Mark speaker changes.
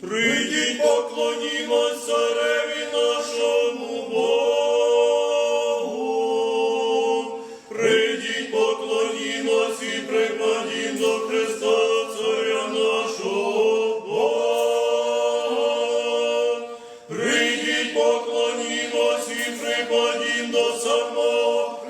Speaker 1: Прийдіть, поклонімо цареві нашому Богу. Прийдіть, поклонімось і припадім до Христа, царя нашого Бога. Прийдіть, поклонімось і припадім до самого